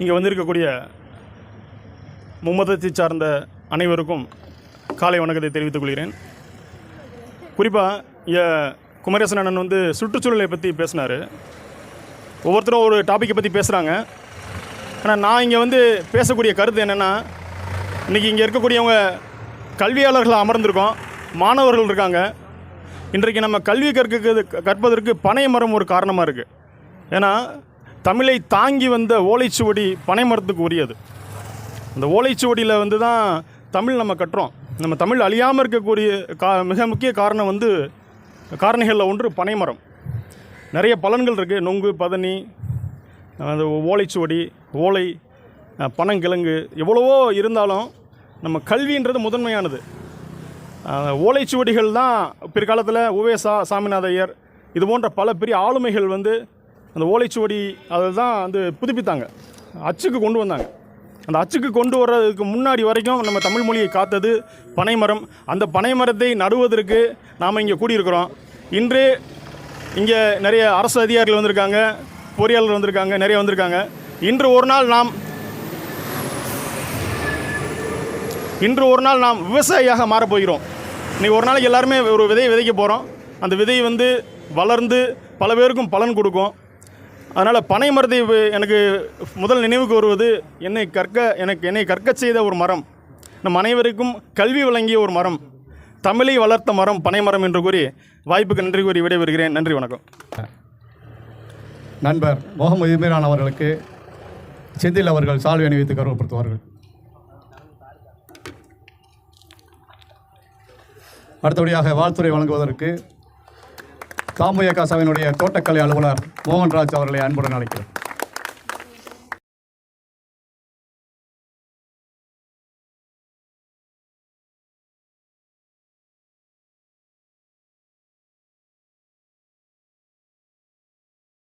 இங்கே வந்திருக்கக்கூடிய மும்மதத்தை சார்ந்த அனைவருக்கும் காலை வணக்கத்தை தெரிவித்துக் கொள்கிறேன். குறிப்பாக குமரேசன் அண்ணன் வந்து சுற்றுச்சூழலை பற்றி பேசினார். ஒவ்வொருத்தரும் ஒரு டாப்பிக்கை பற்றி பேசுகிறாங்க ஆனால் நான் இங்கே வந்து பேசக்கூடிய கருத்து என்னென்னா இன்றைக்கி இங்கே இருக்கக்கூடியவங்க கல்வியாளர்கள் அமர்ந்திருக்கோம். மாணவர்கள் இருக்காங்க. இன்றைக்கு நம்ம கல்வி கற்க கற்பதற்கு பனை மரம் ஒரு காரணமாக இருக்குது ஏன்னா தமிழை தாங்கி வந்த ஓலைச்சுவடி பனை மரத்துக்கு உரியது. அந்த ஓலைச்சுவடியில் வந்து தான் தமிழ் நம்ம கட்டுறோம். நம்ம தமிழ் அழியாமல் இருக்கக்கூடிய கா மிக முக்கிய காரணம் வந்து காரணிகளில் ஒன்று பனைமரம். நிறைய பலன்கள் இருக்குது நொங்கு பதனி அந்த ஓலைச்சுவடி ஓலை பனங்கிழங்கு எவ்வளவோ இருந்தாலும் நம்ம கல்வின்றது முதன்மையானது. ஓலைச்சுவடிகள் தான் பிற்காலத்தில் உவேசா சாமிநாதையர் இது போன்ற பல பெரிய ஆளுமைகள் வந்து அந்த ஓலைச்சுவடி அதை தான் வந்து புதுப்பித்தாங்க. அச்சுக்கு கொண்டு வந்தாங்க. அந்த அச்சுக்கு கொண்டு வர்றதுக்கு முன்னாடி வரைக்கும் நம்ம தமிழ் மொழியை காத்தது பனைமரம். அந்த பனைமரத்தை நடுவதற்கு நாம் இங்கே கூடியிருக்கிறோம். இன்று இங்கே நிறைய அரசு அதிகாரிகள் வந்திருக்காங்க பொறியாளர் வந்திருக்காங்க நிறைய வந்திருக்காங்க. இன்று ஒரு நாள் நாம் இன்று ஒரு நாள் நாம் விவசாயியாக மாறப்போகிறோம் இன்றைக்கி ஒரு நாளைக்கு எல்லாருமே ஒரு விதையை விதைக்க போகிறோம் அந்த விதை வந்து வளர்ந்து பல பேருக்கும் பலன் கொடுக்கும். அதனால் பனை மரத்தை எனக்கு முதல் நினைவுக்கு வருவது என்னை கற்க எனக்கு என்னை கற்கச் செய்த ஒரு மரம். நம் அனைவருக்கும் கல்வி வழங்கிய ஒரு மரம். தமிழை வளர்த்த மரம் பனை மரம் என்று கூறி வாய்ப்புக்கு நன்றி கூறி விடைபெறுகிறேன். நன்றி வணக்கம். நண்பர் முகமது இமீரான் அவர்களுக்கு செந்தில் அவர்கள் சால்வை அணிவித்து கௌரவப்படுத்துவார்கள். அடுத்தபடியாக வாழ்த்துறை வழங்குவதற்கு தாமுயக காசாவினுடைய தோட்டக்கலை அலுவலர் மோகன்ராஜ் அவர்களை அன்புடன் அழைக்கிறேன்